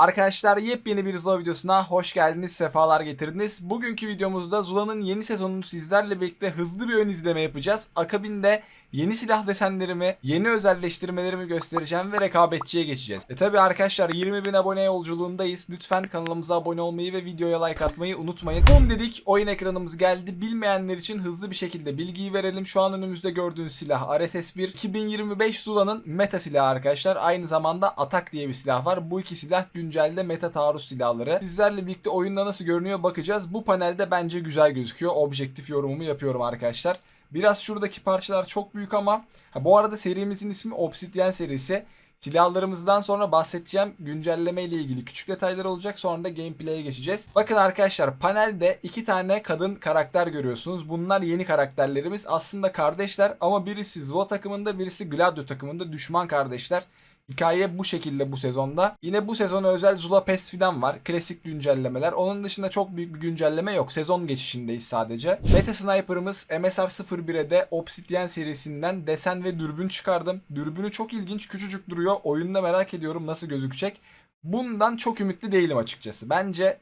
Arkadaşlar yepyeni bir Zula videosuna hoş geldiniz, sefalar getirdiniz. Bugünkü videomuzda Zula'nın yeni sezonunu sizlerle birlikte hızlı bir ön izleme yapacağız. Akabinde yeni silah desenlerimi, yeni özelleştirmelerimi göstereceğim ve rekabetçiye geçeceğiz. E tabi arkadaşlar 20 bin abone yolculuğundayız. Lütfen kanalımıza abone olmayı ve videoya like atmayı unutmayın. Bum dedik oyun ekranımız geldi. Bilmeyenler için hızlı bir şekilde bilgiyi verelim. Şu an önümüzde gördüğünüz silah RSS-1 2025 Zula'nın meta silahı arkadaşlar. Aynı zamanda Atak diye bir silah var. Bu iki silah güncelde meta taarruz silahları. Sizlerle birlikte oyunda nasıl görünüyor bakacağız. Bu panelde bence güzel gözüküyor. Objektif yorumumu yapıyorum arkadaşlar. Biraz şuradaki parçalar çok büyük ama ha, bu arada serimizin ismi Obsidian serisi. Silahlarımızdan sonra bahsedeceğim güncelleme ile ilgili küçük detaylar olacak. Sonra da gameplay'e geçeceğiz. Bakın arkadaşlar panelde iki tane kadın karakter görüyorsunuz. Bunlar yeni karakterlerimiz. Aslında kardeşler ama birisi Zula takımında birisi Gladio takımında düşman kardeşler. Hikaye bu şekilde bu sezonda. Yine bu sezona özel Zula Pes filan var. Klasik güncellemeler. Onun dışında çok büyük bir güncelleme yok. Sezon geçişindeyiz sadece. Meta Sniper'ımız MSR01'e de Obsidian serisinden desen ve dürbün çıkardım. Dürbünü çok ilginç küçücük duruyor. Oyunda merak ediyorum nasıl gözükecek. Bundan çok ümitli değilim açıkçası. Bence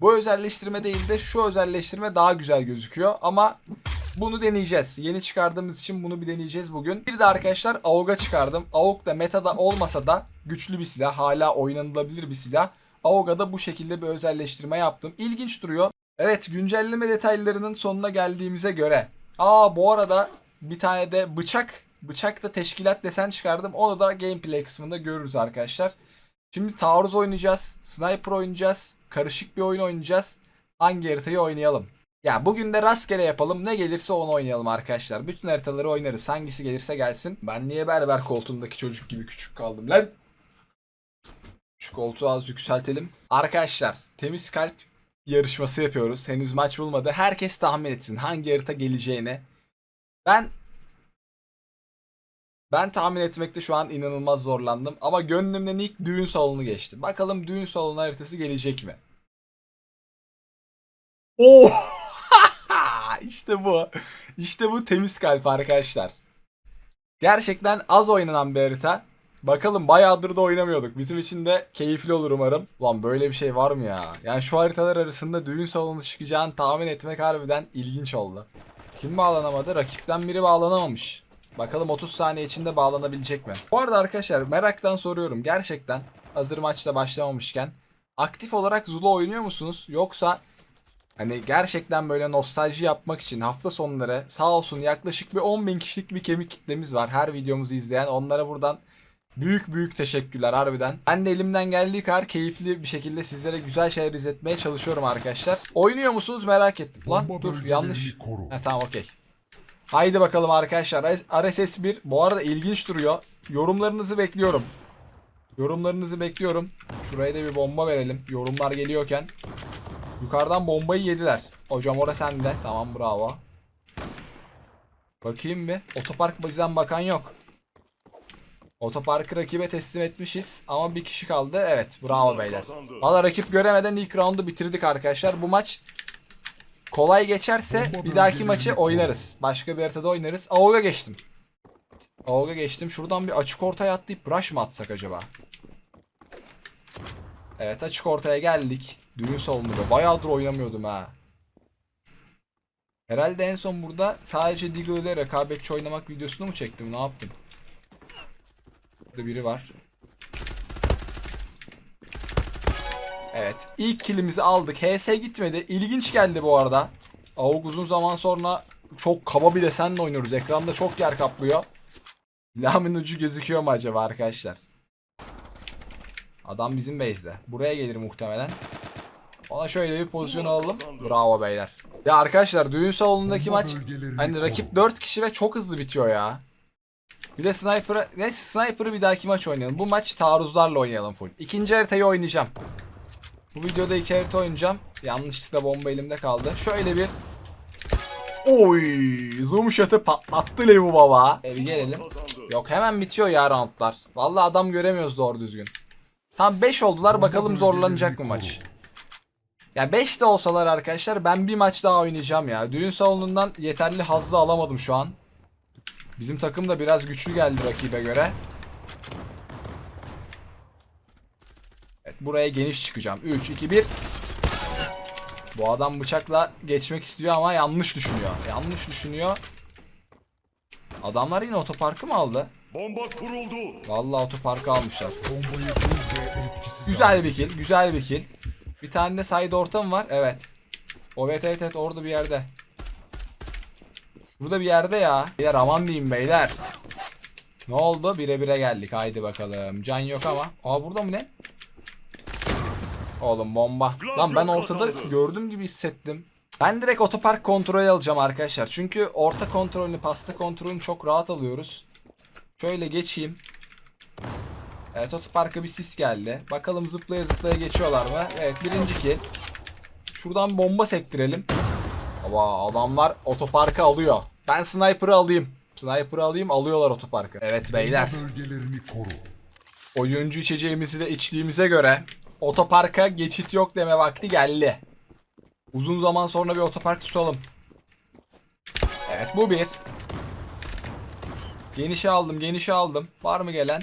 bu özelleştirme değil de şu özelleştirme daha güzel gözüküyor. Ama bunu deneyeceğiz. Yeni çıkardığımız için bunu bir deneyeceğiz bugün. Bir de arkadaşlar AUG'a çıkardım. AUG da metada olmasa da güçlü bir silah. Hala oynanılabilir bir silah. AUG'a da bu şekilde bir özelleştirme yaptım. İlginç duruyor. Evet güncelleme detaylarının sonuna geldiğimize göre. Aa bu arada bir tane de bıçak. Bıçak da teşkilat desen çıkardım. Onu da gameplay kısmında görürüz arkadaşlar. Şimdi taarruz oynayacağız. Sniper oynayacağız. Karışık bir oyun oynayacağız. Hangi haritayı oynayalım? Ya bugün de rastgele yapalım. Ne gelirse onu oynayalım arkadaşlar. Bütün haritaları oynarız. Hangisi gelirse gelsin. Ben niye berber koltuğundaki çocuk gibi küçük kaldım lan? Şu koltuğu az yükseltelim. Arkadaşlar temiz kalp yarışması yapıyoruz. Henüz maç bulmadı. Herkes tahmin etsin hangi harita geleceğini. Ben ben tahmin etmekte şu an inanılmaz zorlandım. Ama gönlümden ilk düğün salonu geçti. Bakalım düğün salonu haritası gelecek mi? Oo! İşte bu. İşte bu temiz kalp arkadaşlar. Gerçekten az oynanan bir harita. Bakalım bayağıdır da oynamıyorduk. Bizim için de keyifli olur umarım. Ulan böyle bir şey var mı ya? Yani şu haritalar arasında düğün salonu çıkacağını tahmin etmek harbiden ilginç oldu. Kim bağlanamadı? Rakipten biri bağlanamamış. Bakalım 30 saniye içinde bağlanabilecek mi? Bu arada arkadaşlar meraktan soruyorum. Gerçekten hazır maçta başlamamışken aktif olarak Zula oynuyor musunuz? Yoksa Hani gerçekten böyle nostalji yapmak için hafta sonları sağ olsun yaklaşık bir 10 bin kişilik bir kemik kitlemiz var. Her videomuzu izleyen onlara buradan büyük büyük teşekkürler harbiden. Ben de elimden geldiği kadar keyifli bir şekilde sizlere güzel şeyler izletmeye çalışıyorum arkadaşlar. Oynuyor musunuz merak ettim. Lan Bomba dur yanlış. koru. Ha tamam okey. Haydi bakalım arkadaşlar. RSS 1 bu arada ilginç duruyor. Yorumlarınızı bekliyorum. Yorumlarınızı bekliyorum. Şuraya da bir bomba verelim. Yorumlar geliyorken. Yukarıdan bombayı yediler. Hocam orası sende. Tamam bravo. Bakayım bir. Otopark bizden bakan yok. Otoparkı rakibe teslim etmişiz. Ama bir kişi kaldı. Evet bravo beyler. Valla rakip göremeden ilk roundu bitirdik arkadaşlar. Bu maç kolay geçerse bir dahaki maçı oynarız. Başka bir haritada oynarız. AOG'a geçtim. AOG'a geçtim. Şuradan bir açık ortaya atlayıp rush mı atsak acaba? Evet açık ortaya geldik. Düğün salonunda. Bayağıdır oynamıyordum ha. Herhalde en son burada sadece Deagle ile rekabetçi oynamak videosunu mu çektim? Ne yaptım? Burada biri var. Evet. ilk killimizi aldık. HS gitmedi. İlginç geldi bu arada. AUG uzun zaman sonra çok kaba bir desenle oynuyoruz. Ekranda çok yer kaplıyor. Lamin ucu gözüküyor mu acaba arkadaşlar? Adam bizim base'de. Buraya gelir muhtemelen. Ona şöyle bir pozisyon alalım. Bravo beyler. Ya arkadaşlar düğün salonundaki maç hani rakip 4 kişi ve çok hızlı bitiyor ya. Bir de sniper'ı ne sniper'ı bir dahaki maç oynayalım. Bu maç taarruzlarla oynayalım full. İkinci haritayı oynayacağım. Bu videoda iki harita oynayacağım. Yanlışlıkla bomba elimde kaldı. Şöyle bir Oy, zoom shot'ı patlattı Levu baba. E bir gelelim. Yok hemen bitiyor ya roundlar. Vallahi adam göremiyoruz doğru düzgün. Tam 5 oldular bakalım zorlanacak mı maç. Ya 5 de olsalar arkadaşlar ben bir maç daha oynayacağım ya. Düğün salonundan yeterli hazzı alamadım şu an. Bizim takım da biraz güçlü geldi rakibe göre. Evet buraya geniş çıkacağım. 3, 2, 1. Bu adam bıçakla geçmek istiyor ama yanlış düşünüyor. Yanlış düşünüyor. Adamlar yine otoparkı mı aldı? Bomba kuruldu. Vallahi otoparkı almışlar. Bombayı etkisiz Güzel bir kill, güzel bir kill. Bir tane de side orta mı var? Evet. O evet evet evet orada bir yerde. Burada bir yerde ya. Beyler aman diyeyim beyler. Ne oldu? Bire bire geldik. Haydi bakalım. Can yok ama. Aa burada mı ne? Oğlum bomba. Lan ben ortada gördüm gibi hissettim. Ben direkt otopark kontrolü alacağım arkadaşlar. Çünkü orta kontrolünü, pasta kontrolünü çok rahat alıyoruz. Şöyle geçeyim. Evet otoparka bir sis geldi. Bakalım zıplaya zıplaya geçiyorlar mı? Evet birinci kill. Şuradan bomba sektirelim. Aba adamlar otoparkı alıyor. Ben sniper'ı alayım. Sniper'ı alayım alıyorlar otoparkı. Evet beyler. bölgelerini koru. Oyuncu içeceğimizi de içtiğimize göre otoparka geçit yok deme vakti geldi. Uzun zaman sonra bir otopark tutalım. Evet bu bir. Genişe aldım genişe aldım. Var mı gelen?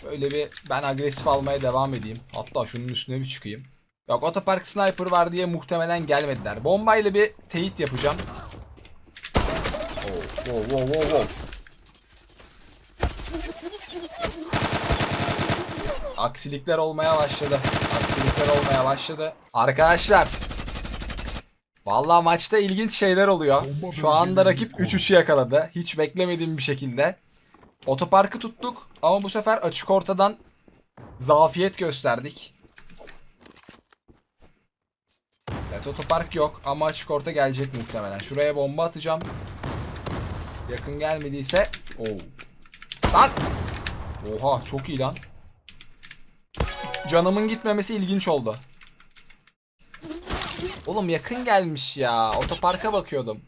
Şöyle bir ben agresif almaya devam edeyim. Hatta şunun üstüne bir çıkayım. Yok otopark sniper var diye muhtemelen gelmediler. Bombayla bir teyit yapacağım. Oh, wow, wow, wow, wow. Aksilikler olmaya başladı. Aksilikler olmaya başladı. Arkadaşlar. Vallahi maçta ilginç şeyler oluyor. Şu anda rakip 3-3'ü yakaladı. Hiç beklemediğim bir şekilde. Otoparkı tuttuk ama bu sefer açık ortadan zafiyet gösterdik. Evet otopark yok ama açık orta gelecek muhtemelen. Şuraya bomba atacağım. Yakın gelmediyse. Oo. Lan! Oha çok iyi lan. Canımın gitmemesi ilginç oldu. Oğlum yakın gelmiş ya. Otoparka bakıyordum.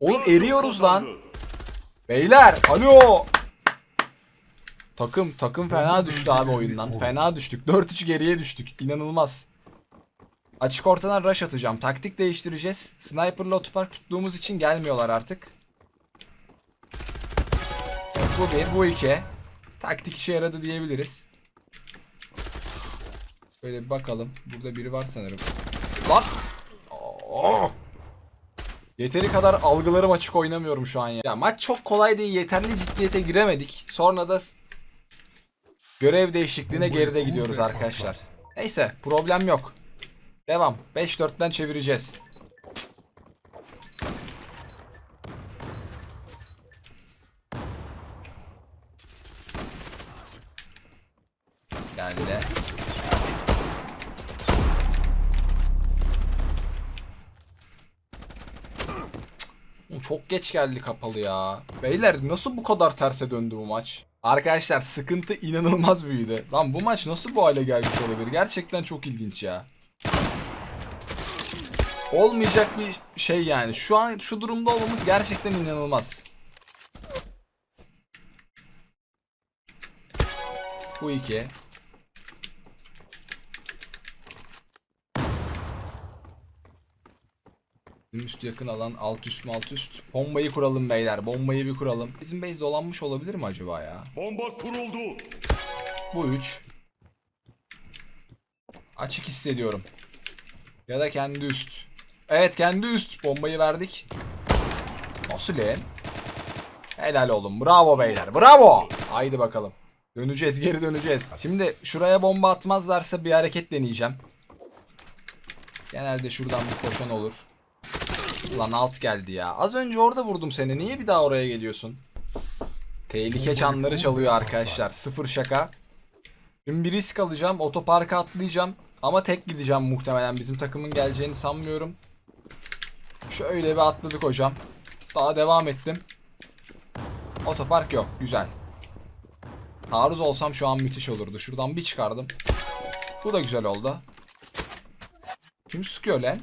Oğlum eriyoruz lan. Beyler alo. Takım takım fena düştü abi oyundan. Fena düştük. 4-3 geriye düştük. İnanılmaz. Açık ortadan rush atacağım. Taktik değiştireceğiz. Sniper'la otopark tuttuğumuz için gelmiyorlar artık. Bu bir, bu iki. Taktik işe yaradı diyebiliriz. Böyle bir bakalım. Burada biri var sanırım. Lan! Oo! Yeteri kadar algılarım açık oynamıyorum şu an ya. Ya maç çok kolay değil. Yeterli ciddiyete giremedik. Sonra da görev değişikliğine geride gidiyoruz arkadaşlar. Neyse problem yok. Devam. 5-4'ten çevireceğiz. Oğlum Çok geç geldi kapalı ya. Beyler nasıl bu kadar terse döndü bu maç? Arkadaşlar sıkıntı inanılmaz büyüdü. Lan bu maç nasıl bu hale gelmiş olabilir? Gerçekten çok ilginç ya. Olmayacak bir şey yani. Şu an şu durumda olmamız gerçekten inanılmaz. Bu iki. Üst yakın alan alt üst mü alt üst. Bombayı kuralım beyler. Bombayı bir kuralım. Bizim base dolanmış olabilir mi acaba ya? Bomba kuruldu. Bu 3. Açık hissediyorum. Ya da kendi üst. Evet kendi üst. Bombayı verdik. Nasıl lan? Helal oğlum. Bravo beyler. Bravo. Haydi bakalım. Döneceğiz geri döneceğiz. Şimdi şuraya bomba atmazlarsa bir hareket deneyeceğim. Genelde şuradan bir koşan olur. Ulan alt geldi ya. Az önce orada vurdum seni. Niye bir daha oraya geliyorsun? Tehlike çanları çalıyor arkadaşlar. Sıfır şaka. Şimdi bir risk alacağım. Otoparka atlayacağım. Ama tek gideceğim muhtemelen. Bizim takımın geleceğini sanmıyorum. Şöyle bir atladık hocam. Daha devam ettim. Otopark yok. Güzel. Taarruz olsam şu an müthiş olurdu. Şuradan bir çıkardım. Bu da güzel oldu. Kim sıkıyor lan?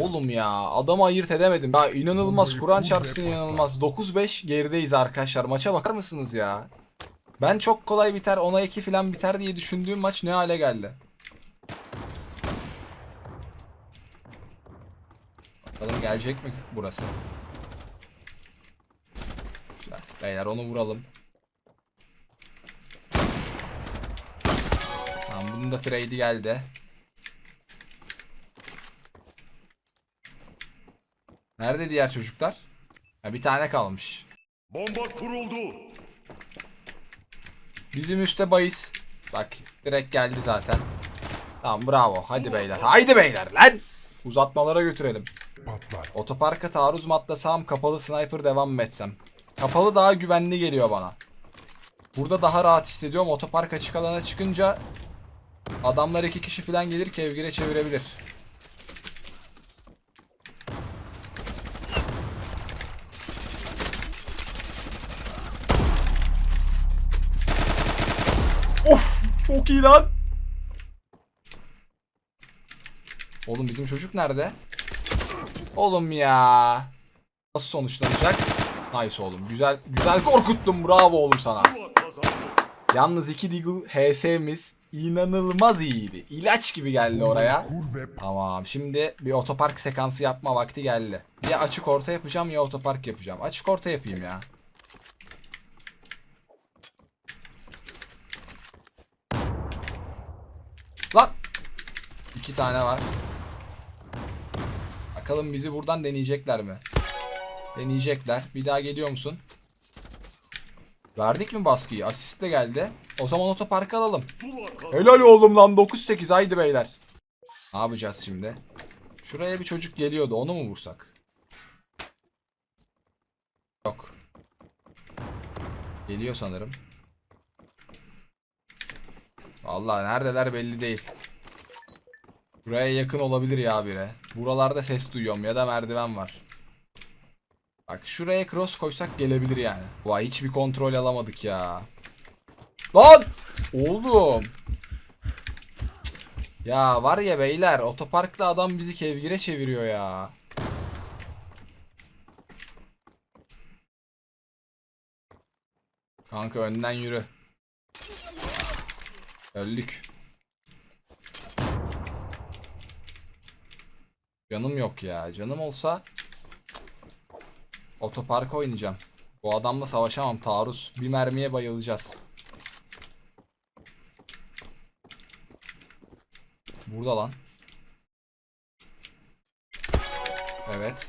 Oğlum ya adamı ayırt edemedim. Ya inanılmaz Kur'an çarpsın inanılmaz. 9-5 gerideyiz arkadaşlar. Maça bakar mısınız ya? Ben çok kolay biter 10'a 2 falan biter diye düşündüğüm maç ne hale geldi? Bakalım gelecek mi burası? Güzel. Beyler onu vuralım. Bunun da trade'i geldi. Nerede diğer çocuklar? Ha, bir tane kalmış. Bomba kuruldu. Bizim üstte bahis. Bak direkt geldi zaten. Tamam bravo. Hadi beyler. Haydi beyler lan. Uzatmalara götürelim. Patlar. Otoparka taarruz mı atlasam kapalı sniper devam mı etsem? Kapalı daha güvenli geliyor bana. Burada daha rahat hissediyorum. Otopark açık alana çıkınca adamlar iki kişi falan gelir kevgire çevirebilir. Çok iyi lan. Oğlum bizim çocuk nerede? Oğlum ya. Nasıl sonuçlanacak? Nice oğlum. Güzel güzel korkuttun. Bravo oğlum sana. Yalnız iki Deagle HS'miz inanılmaz iyiydi. İlaç gibi geldi oraya. Tamam. Şimdi bir otopark sekansı yapma vakti geldi. Ya açık orta yapacağım ya otopark yapacağım. Açık orta yapayım ya. Lan! İki tane var. Bakalım bizi buradan deneyecekler mi? Deneyecekler. Bir daha geliyor musun? Verdik mi baskıyı? Asist de geldi. O zaman otoparkı alalım. Helal oğlum lan 9-8 haydi beyler. Ne yapacağız şimdi? Şuraya bir çocuk geliyordu onu mu vursak? Yok. Geliyor sanırım. Vallahi neredeler belli değil. Buraya yakın olabilir ya bire. Buralarda ses duyuyorum ya da merdiven var. Bak şuraya cross koysak gelebilir yani. Vay hiçbir kontrol alamadık ya. Lan! Oğlum. Ya var ya beyler otoparkta adam bizi kevgire çeviriyor ya. Kanka önden yürü. Öldük. Canım yok ya. Canım olsa otoparka oynayacağım. Bu adamla savaşamam taarruz. Bir mermiye bayılacağız. Burada lan. Evet.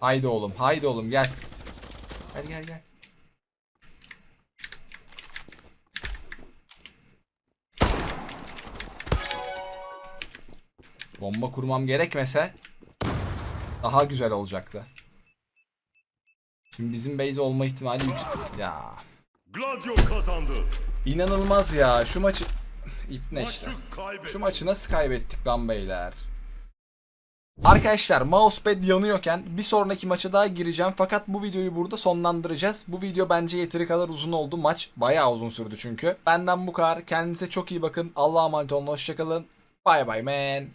Haydi oğlum, haydi oğlum gel. Gel gel gel. Bomba kurmam gerekmese daha güzel olacaktı. Şimdi bizim base olma ihtimali yüksek. Ya Gladio kazandı. inanılmaz ya şu maçı İpne işte. Şu maçı nasıl kaybettik lan beyler? Arkadaşlar mousepad yanıyorken bir sonraki maça daha gireceğim fakat bu videoyu burada sonlandıracağız. Bu video bence yeteri kadar uzun oldu. Maç bayağı uzun sürdü çünkü. Benden bu kadar. Kendinize çok iyi bakın. Allah'a emanet olun. Hoşçakalın. Bye bye man.